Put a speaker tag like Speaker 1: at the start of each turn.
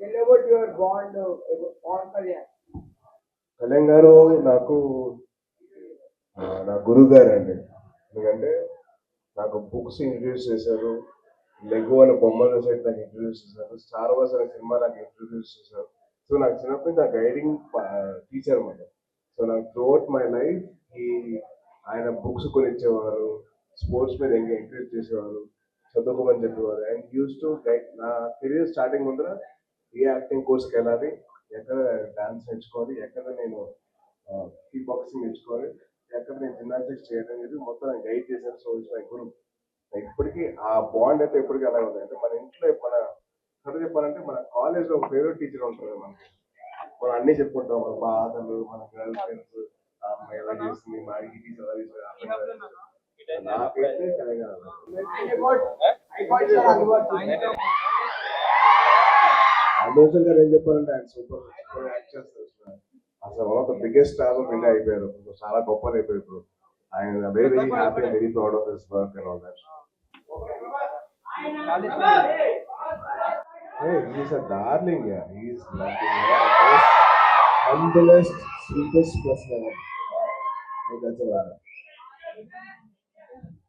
Speaker 1: Tell about your
Speaker 2: Kalyan గారు నాకు నా గురువు గారు అండి ఎందుకంటే నాకు బుక్స్ ఇంట్రడ్యూస్ చేశారు. లెగు అనే బొమ్మల సైట్ నాకు ఇంట్రడ్యూస్ చేశారు. స్టార్ వార్స్ అనే సినిమా నాకు ఇంట్రడ్యూస్ చేశారు. సో నాకు చిన్నప్పుడు నా గైడింగ్ టీచర్ అన్నమాట. సో నాకు త్రూఅవుట్ మై లైఫ్ ఈ ఆయన బుక్స్ కొనిచ్చేవారు. స్పోర్ట్స్ మీద ఎంకరేజ్ చేసేవారు. చదువుకోమని చెప్పేవారు. అండ్ యూస్ టు గైడ్ నా కెరీర్ స్టార్టింగ్ ముందర ఏ యాక్టింగ్ కోర్స్కి వెళ్ళాలి. ఎక్కడ డాన్స్ నేర్చుకోవాలి ఎక్కడ నేను కీ బాక్సింగ్ నేర్చుకోవాలి ఎక్కడ నేను జిమ్నాస్టిక్స్ చేయడం చెప్పి మొత్తం నేను గైడ్ చేశాను సో ఇట్స్ మై గురు ఇప్పటికీ ఆ బాండ్ అయితే ఎప్పటికీ అలాగే ఉంది. అంటే మన ఇంట్లో మన కథ చెప్పాలంటే మన కాలేజ్లో ఒక ఫేవరెట్ టీచర్ ఉంటారు మనకి. మనం అన్ని చెప్పుకుంటాం. మన బాధలు మన గర్ల్ ఫ్రెండ్స్ అమ్మాయి ఎలా చేస్తుంది మా ఈ టీచర్ ఎలా చేస్తుంది. నాకైతే Telangana
Speaker 1: And about I got your Alwar.
Speaker 2: అమోజన్ గారు ఏం చెప్పారంటే ఆయన సూపర్ సూపర్ యాక్ట్ చేస్తారు అసలు. అసలు one of the biggest star of India అయిపోయారు ఇప్పుడు చాలా గొప్పలు అయిపోయారు ఇప్పుడు ఆయన very very happy very proud of this work and all that Hey, he's a darling, yeah. He's like the most